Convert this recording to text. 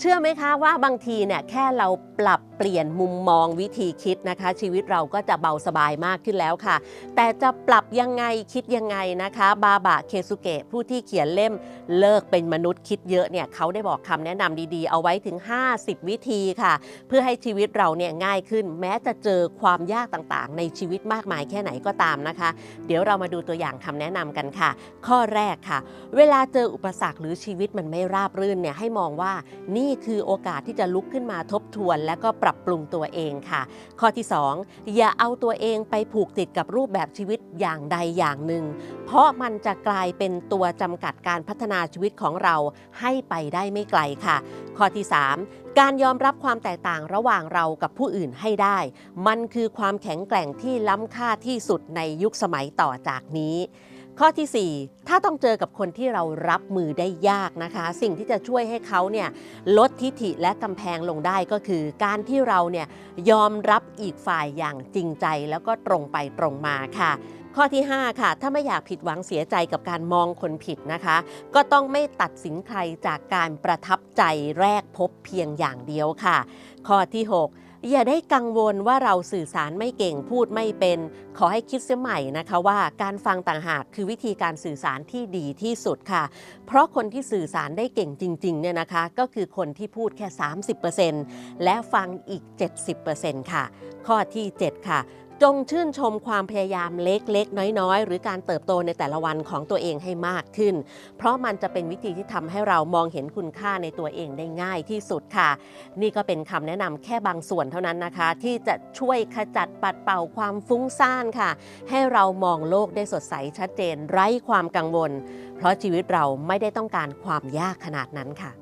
เชื่อไหมคะว่าบางทีเนี่ยแค่เราปรับเปลี่ยนมุมมองวิธีคิดนะคะ ชีวิตเราก็จะเบาสบายมากขึ้นแล้วค่ะ แต่จะปรับยังไงคิดยังไงนะคะ บาบะเคซุเกะผู้ที่เขียนเล่มเลิกเป็นมนุษย์คิดเยอะเนี่ยเขาได้บอกคำแนะนำดีๆ เอาไว้ถึง 50 วิธีค่ะ เพื่อให้ชีวิตเราเนี่ยง่ายขึ้น แม้จะเจอความยากต่างๆ ในชีวิตมากมายแค่ไหนก็ตามนะคะ เดี๋ยวเรามาดูตัวอย่างคำแนะนำกันค่ะ ข้อแรกค่ะ เวลาเจออุปสรรคหรือชีวิตมันไม่ราบรื่นเนี่ยให้มองว่านี่ี่คือโอกาสที่จะลุกขึ้นมาทบทวน และก็ปรับปรุงตัวเองค่ะ ข้อที่ 2 อย่าเอาตัวเองไปผูกติดกับรูปแบบชีวิตอย่างใดอย่างหนึ่ง เพราะมันจะกลายเป็นตัวจำกัดการพัฒนาชีวิตของเราให้ไปได้ไม่ไกลค่ะ ข้อที่ 3 การยอมรับความแตกต่างระหว่างเรากับผู้อื่นให้ได้ มันคือความแข็งแกร่งที่ล้ำค่าที่สุดในยุคสมัยต่อจากนี้ ข้อทีสี่ 4 ถ้าต้องเจอกับคนที่เรารับมือได้ยากนะคะ สิ่งที่จะช่วยให้เขาเนี่ยลดทิฐิและกำแพงลงได้ก็คือ การที่เราเนี่ยยอมรับอีกฝ่ายอย่างจริงใจแล้วก็ตรงไปตรงมาค่ะ ข้อที่ 5 ค่ะ ถ้าไม่อยากผิดหวังเสียใจกับการมองคนผิดนะคะ ก็ต้องไม่ตัดสินใครจากการประทับใจแรกพบเพียงอย่างเดียวค่ะ ข้อที่ 6 อย่าได้กังวลว่าเราสื่อสารไม่เก่งพูดไม่เป็น ขอให้คิดเสียใหม่นะคะว่าการฟังต่างหากคือวิธีการสื่อสารที่ดีที่สุดค่ะ เพราะคนที่สื่อสารได้เก่งจริงๆเนี่ยนะคะก็คือคนที่พูดแค่ 30%และฟังอีก 70%ค่ะ ข้อที่ 7 ค่ะ จงชื่นชมความพยายามเล็กๆ น้อยๆ หรือการเติบโตในแต่ละวันของตัวเองให้มากขึ้น เพราะมันจะเป็นวิธีที่ทำให้เรามองเห็นคุณค่าในตัวเองได้ง่ายที่สุดค่ะ นี่ก็เป็นคำแนะนำแค่บางส่วนเท่านั้นนะคะ ที่จะช่วยขจัดปัดเป่าความฟุ้งซ่านค่ะ ให้เรามองโลกได้สดใสชัดเจนไร้ความกังวล เพราะชีวิตเราไม่ได้ต้องการความยากขนาดนั้นค่ะ